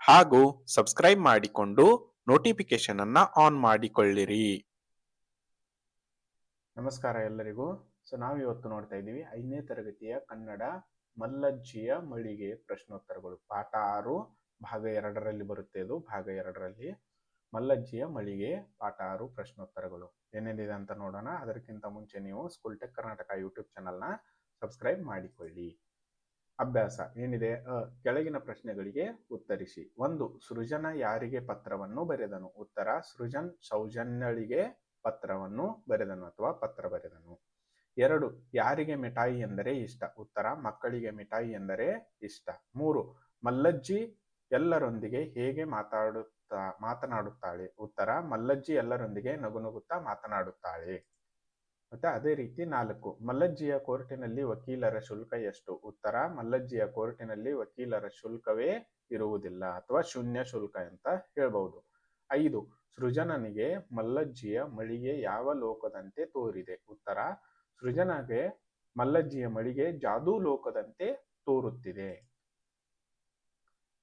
ಹಾಗೂ ಸಬ್ಸ್ಕ್ರೈಬ್ ಮಾಡಿಕೊಂಡು ನೋಟಿಫಿಕೇಶನ್ ಅನ್ನ ಆನ್ ಮಾಡಿಕೊಳ್ಳಿರಿ. ನಮಸ್ಕಾರ ಎಲ್ಲರಿಗೂ. ಸೊ ನಾವು ಇವತ್ತು ನೋಡ್ತಾ ಇದ್ದೀವಿ ಐದನೇ ತರಗತಿಯ ಕನ್ನಡ ಮಲ್ಲಜ್ಜಿಯ ಮಳಿಗೆ ಪ್ರಶ್ನೋತ್ತರಗಳು. ಪಾಠ ಆರು, ಭಾಗ ಎರಡರಲ್ಲಿ ಬರುತ್ತೆ ಇದು. ಭಾಗ ಎರಡರಲ್ಲಿ ಮಲ್ಲಜ್ಜಿಯ ಮಳಿಗೆ ಪಾಠ ಆರು ಪ್ರಶ್ನೋತ್ತರಗಳು. ಏನೇನಿದೆ ಅಂತ ನೋಡೋಣ. ಅದಕ್ಕಿಂತ ಮುಂಚೆ ನೀವು ಸ್ಕೂಲ್ ಟೆಕ್ ಕರ್ನಾಟಕ ಯೂಟ್ಯೂಬ್ ಚಾನಲ್ನ ಸಬ್ಸ್ಕ್ರೈಬ್ ಮಾಡಿಕೊಳ್ಳಿ. ಅಭ್ಯಾಸ ಏನಿದೆ? ಕೆಳಗಿನ ಪ್ರಶ್ನೆಗಳಿಗೆ ಉತ್ತರಿಸಿ. ಒಂದು, ಸೃಜನ ಯಾರಿಗೆ ಪತ್ರವನ್ನು ಬರೆದನು? ಉತ್ತರ, ಸೃಜನ್ ಸೌಜನ್ಯಳಿಗೆ ಪತ್ರವನ್ನು ಬರೆದನು ಅಥವಾ ಪತ್ರ ಬರೆದನು. ಎರಡು, ಯಾರಿಗೆ ಮಿಠಾಯಿ ಎಂದರೆ ಇಷ್ಟ? ಉತ್ತರ, ಮಕ್ಕಳಿಗೆ ಮಿಠಾಯಿ ಎಂದರೆ ಇಷ್ಟ. ಮೂರು, ಮಲ್ಲಜ್ಜಿ ಎಲ್ಲರೊಂದಿಗೆ ಹೇಗೆ ಮಾತಾಡುತ್ತಾ, ಮಾತನಾಡುತ್ತಾಳೆ? ಉತ್ತರ, ಮಲ್ಲಜ್ಜಿ ಎಲ್ಲರೊಂದಿಗೆ ನಗುನಗುತ್ತಾ ಮಾತನಾಡುತ್ತಾಳೆ. ಮತ್ತೆ ಅದೇ ರೀತಿ ನಾಲ್ಕು. ಮಲ್ಲಜ್ಜಿಯ ಕೋರ್ಟಿನಲ್ಲಿ ವಕೀಲರ ಶುಲ್ಕ ಎಷ್ಟು? ಉತ್ತರ, ಮಲ್ಲಜ್ಜಿಯ ಕೋರ್ಟಿನಲ್ಲಿ ವಕೀಲರ ಶುಲ್ಕವೇ ಇರುವುದಿಲ್ಲ ಅಥವಾ ಶೂನ್ಯ ಶುಲ್ಕ ಅಂತ ಹೇಳ್ಬಹುದು. ಐದು, ಸೃಜನನಿಗೆ ಮಲ್ಲಜ್ಜಿಯ ಮಳಿಗೆ ಯಾವ ಲೋಕದಂತೆ ತೋರಿದೆ? ಉತ್ತರ, ಸೃಜನಗೆ ಮಲ್ಲಜ್ಜಿಯ ಮಳಿಗೆ ಜಾದೂ ಲೋಕದಂತೆ ತೋರುತ್ತಿದೆ.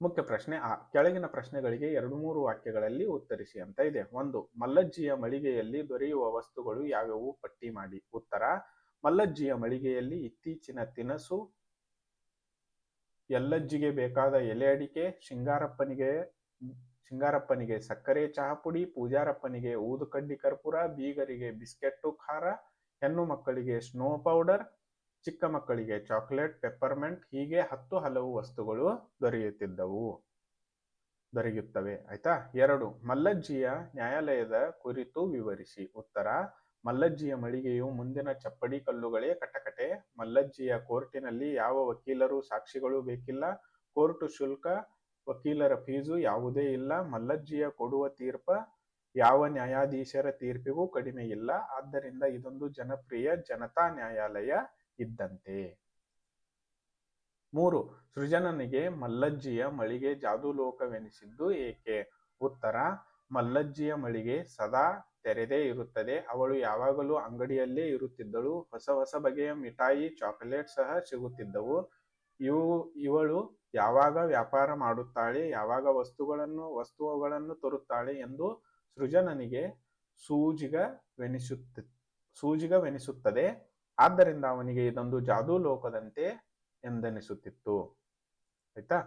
ಮುಖ್ಯ ಪ್ರಶ್ನೆ ಆ. ಕೆಳಗಿನ ಪ್ರಶ್ನೆಗಳಿಗೆ ಎರಡು ಮೂರು ವಾಕ್ಯಗಳಲ್ಲಿ ಉತ್ತರಿಸಿ ಅಂತ ಇದೆ. ಒಂದು, ಮಲ್ಲಜ್ಜಿಯ ಮಳಿಗೆಯಲ್ಲಿ ದೊರೆಯುವ ವಸ್ತುಗಳು ಯಾವ್ಯಾವು? ಪಟ್ಟಿ ಮಾಡಿ. ಉತ್ತರ, ಮಲ್ಲಜ್ಜಿಯ ಮಳಿಗೆಯಲ್ಲಿ ಇತ್ತೀಚಿನ ತಿನಸು, ಎಲ್ಲಜ್ಜಿಗೆ ಬೇಕಾದ ಎಲೆ ಅಡಿಕೆ, ಶಿಂಗಾರಪ್ಪನಿಗೆ ಶಿಂಗಾರಪ್ಪನಿಗೆ ಸಕ್ಕರೆ, ಚಹಾಪುಡಿ, ಪೂಜಾರಪ್ಪನಿಗೆ ಊದುಕಡ್ಡಿ ಕರ್ಪೂರ, ಬೀಗರಿಗೆ ಬಿಸ್ಕೆಟ್ಟು, ಖಾರ, ಹೆಣ್ಣು ಮಕ್ಕಳಿಗೆ ಸ್ನೋ ಪೌಡರ್ ಚಿಕ್ಕ ಮಕ್ಕಳಿಗೆ ಚಾಕ್ಲೇಟ್, ಪೆಪ್ಪರ್ಮೆಂಟ್ ಹೀಗೆ ಹತ್ತು ಹಲವು ವಸ್ತುಗಳು ದೊರೆಯುತ್ತಿದ್ದವು. ದೊರೆಯುತ್ತವೆ. ಆಯ್ತಾ? ಎರಡು, ಮಲ್ಲಜ್ಜಿಯ ನ್ಯಾಯಾಲಯದ ಕುರಿತು ವಿವರಿಸಿ. ಉತ್ತರ, ಮಲ್ಲಜ್ಜಿಯ ಮಳಿಗೆಯು ಮುಂದಿನ ಚಪ್ಪಡಿ ಕಲ್ಲುಗಳೇ ಕಟಕಟೆ. ಮಲ್ಲಜ್ಜಿಯ ಕೋರ್ಟಿನಲ್ಲಿ ಯಾವ ವಕೀಲರು ಸಾಕ್ಷಿಗಳು ಬೇಕಿಲ್ಲ? ಕೋರ್ಟ್ ಶುಲ್ಕ, ವಕೀಲರ ಫೀಸು ಯಾವುದೇ ಇಲ್ಲ. ಮಲ್ಲಜ್ಜಿಯ ಕೊಡುವ ತೀರ್ಪ, ಯಾವ ನ್ಯಾಯಾಧೀಶರ ತೀರ್ಪಿಗೂ ಕಡಿಮೆ ಇಲ್ಲ. ಆದ್ದರಿಂದ ಇದೊಂದು ಜನಪ್ರಿಯ ಜನತಾ ನ್ಯಾಯಾಲಯ ಇದ್ದಂತೆ. ಮೂರು, ಸೃಜನನಿಗೆ ಮಲ್ಲಜ್ಜಿಯ ಮಳಿಗೆ ಜಾದೂಲೋಕವೆನಿಸಿದ್ದು ಏಕೆ? ಉತ್ತರ, ಮಲ್ಲಜ್ಜಿಯ ಮಳಿಗೆ ಸದಾ ತೆರೆದೇ ಇರುತ್ತದೆ. ಅವಳು ಯಾವಾಗಲೂ ಅಂಗಡಿಯಲ್ಲೇ ಇರುತ್ತಿದ್ದಳು. ಹೊಸ ಹೊಸ ಬಗೆಯ ಮಿಠಾಯಿ, ಚಾಕೊಲೇಟ್ ಸಹ ಸಿಗುತ್ತಿದ್ದವು. ಇವು, ಇವಳು ಯಾವಾಗ ವ್ಯಾಪಾರ ಮಾಡುತ್ತಾಳೆ, ಯಾವಾಗ ವಸ್ತುಗಳನ್ನು ವಸ್ತುಗಳನ್ನು ತರುತ್ತಾಳೆ ಎಂದು ಸೃಜನನಿಗೆ ಸೂಜಿಗವೆನಿಸುತ್ತ, ಸೂಜಿಗವೆನಿಸುತ್ತದೆ. ಆದ್ದರಿಂದ ಅವನಿಗೆ ಇದೊಂದು ಜಾದೂ ಲೋಕದಂತೆ ಎಂದೆನಿಸುತ್ತಿತ್ತು. ಆಯ್ತಾ?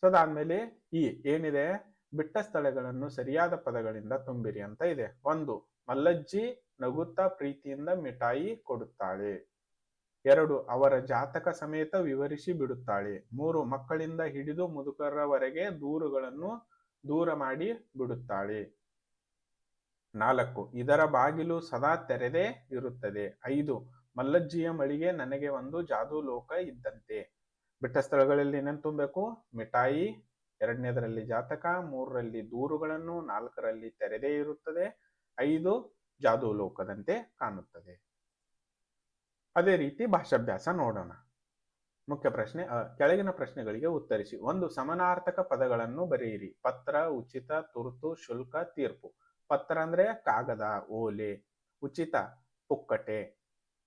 ಸೊ ಅದಾದ್ಮೇಲೆ ಈ ಏನಿದೆ? ಬಿಟ್ಟ ಸ್ಥಳಗಳನ್ನು ಸರಿಯಾದ ಪದಗಳಿಂದ ತುಂಬಿರಿ ಅಂತ ಇದೆ. ಒಂದು, ಮಲ್ಲಜ್ಜಿ ನಗುತ್ತಾ ಪ್ರೀತಿಯಿಂದ ಮಿಠಾಯಿ ಕೊಡುತ್ತಾಳೆ. ಎರಡು, ಅವರ ಜಾತಕ ಸಮೇತ ವಿವರಿಸಿ ಬಿಡುತ್ತಾಳೆ. ಮೂರು, ಮಕ್ಕಳಿಂದ ಹಿಡಿದು ಮುದುಕರವರೆಗೆ ದೂರುಗಳನ್ನು ದೂರ ಮಾಡಿ ಬಿಡುತ್ತಾಳೆ. ನಾಲ್ಕು, ಇದರ ಬಾಗಿಲು ಸದಾ ತೆರೆದೇ ಇರುತ್ತದೆ. ಐದು ಮಲ್ಲಜ್ಜಿಯ ಮಳಿಗೆ ನನಗೆ ಒಂದು ಜಾದು ಲೋಕ ಇದ್ದಂತೆ. ಬಿಟ್ಟ ಸ್ಥಳಗಳಲ್ಲಿ ಏನೇನು ತುಂಬಬೇಕು? ಮಿಠಾಯಿ, ಎರಡನೇದರಲ್ಲಿ ಜಾತಕ, ಮೂರರಲ್ಲಿ ದೂರುಗಳನ್ನು, ನಾಲ್ಕರಲ್ಲಿ ತೆರೆದೇ ಇರುತ್ತದೆ, ಐದು ಜಾದು ಲೋಕದಂತೆ ಕಾಣುತ್ತದೆ. ಅದೇ ರೀತಿ ಭಾಷಾಭ್ಯಾಸ ನೋಡೋಣ. ಮುಖ್ಯ ಪ್ರಶ್ನೆ ಕೆಳಗಿನ ಪ್ರಶ್ನೆಗಳಿಗೆ ಉತ್ತರಿಸಿ. ಒಂದು ಸಮನಾರ್ಥಕ ಪದಗಳನ್ನು ಬರೆಯಿರಿ. ಪತ್ರ, ಉಚಿತ, ತುರ್ತು, ಶುಲ್ಕ, ತೀರ್ಪು. ಪತ್ರ ಅಂದ್ರೆ ಕಾಗದ, ಓಲೆ. ಉಚಿತ, ಪುಕ್ಕಟೆ.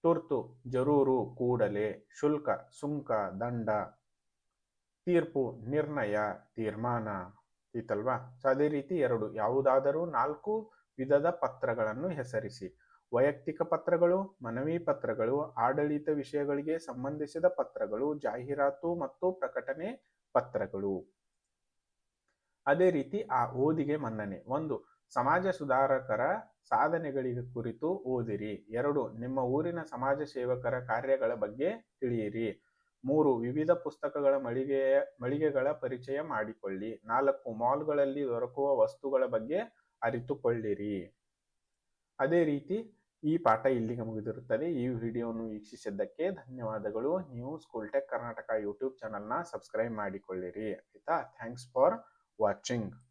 ತುರ್ತು, ಜರೂರು, ಕೂಡಲೇ, ಶುಲ್ಕ, ಸುಂಕ, ದಂಡ, ತೀರ್ಪು, ನಿರ್ಣಯ, ತೀರ್ಮಾನ, ಇತ್ತಲ್ವಾ? ಸೊ ಅದೇ ರೀತಿ ಎರಡು, ಯಾವುದಾದರೂ ನಾಲ್ಕು ವಿಧದ ಪತ್ರಗಳನ್ನು ಹೆಸರಿಸಿ. ವೈಯಕ್ತಿಕ ಪತ್ರಗಳು, ಮನವಿ ಪತ್ರಗಳು, ಆಡಳಿತ ವಿಷಯಗಳಿಗೆ ಸಂಬಂಧಿಸಿದ ಪತ್ರಗಳು, ಜಾಹೀರಾತು ಮತ್ತು ಪ್ರಕಟಣೆ ಪತ್ರಗಳು. ಅದೇ ರೀತಿ ಆ ಓದಿಗೆ ಮನ್ನಣೆ. ಒಂದು ಸಮಾಜ ಸುಧಾರಕರ ಸಾಧನೆಗಳಿಗೆ ಕುರಿತು ಓದಿರಿ. ಎರಡು, ನಿಮ್ಮ ಊರಿನ ಸಮಾಜ ಸೇವಕರ ಕಾರ್ಯಗಳ ಬಗ್ಗೆ ತಿಳಿಯಿರಿ. ಮೂರು, ವಿವಿಧ ಪುಸ್ತಕಗಳ ಮಳಿಗೆಯ ಮಳಿಗೆಗಳ ಪರಿಚಯ ಮಾಡಿಕೊಳ್ಳಿ. ನಾಲ್ಕು, ಮಾಲ್ಗಳಲ್ಲಿ ದೊರಕುವ ವಸ್ತುಗಳ ಬಗ್ಗೆ ಅರಿತುಕೊಳ್ಳಿರಿ. ಅದೇ ರೀತಿ ಈ ಪಾಠ ಇಲ್ಲಿಗೆ ಮುಗಿದಿರುತ್ತದೆ. ಈ ವಿಡಿಯೋವನ್ನು ವೀಕ್ಷಿಸಿದ್ದಕ್ಕೆ ಧನ್ಯವಾದಗಳು. ನೀವು ಸ್ಕೂಲ್ ಟೆಕ್ ಕರ್ನಾಟಕ ಯೂಟ್ಯೂಬ್ ಚಾನಲ್ನ ಸಬ್ಸ್ಕ್ರೈಬ್ ಮಾಡಿಕೊಳ್ಳಿರಿ. ಆಯ್ತಾ? Thanks for watching.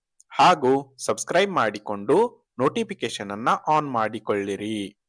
ಹಾಗೂ ಸಬ್ಸ್ಕ್ರೈಬ್ ಮಾಡಿಕೊಂಡು ನೋಟಿಫಿಕೇಶನ್ ಅನ್ನ ಆನ್ ಮಾಡಿಕೊಳ್ಳಿರಿ.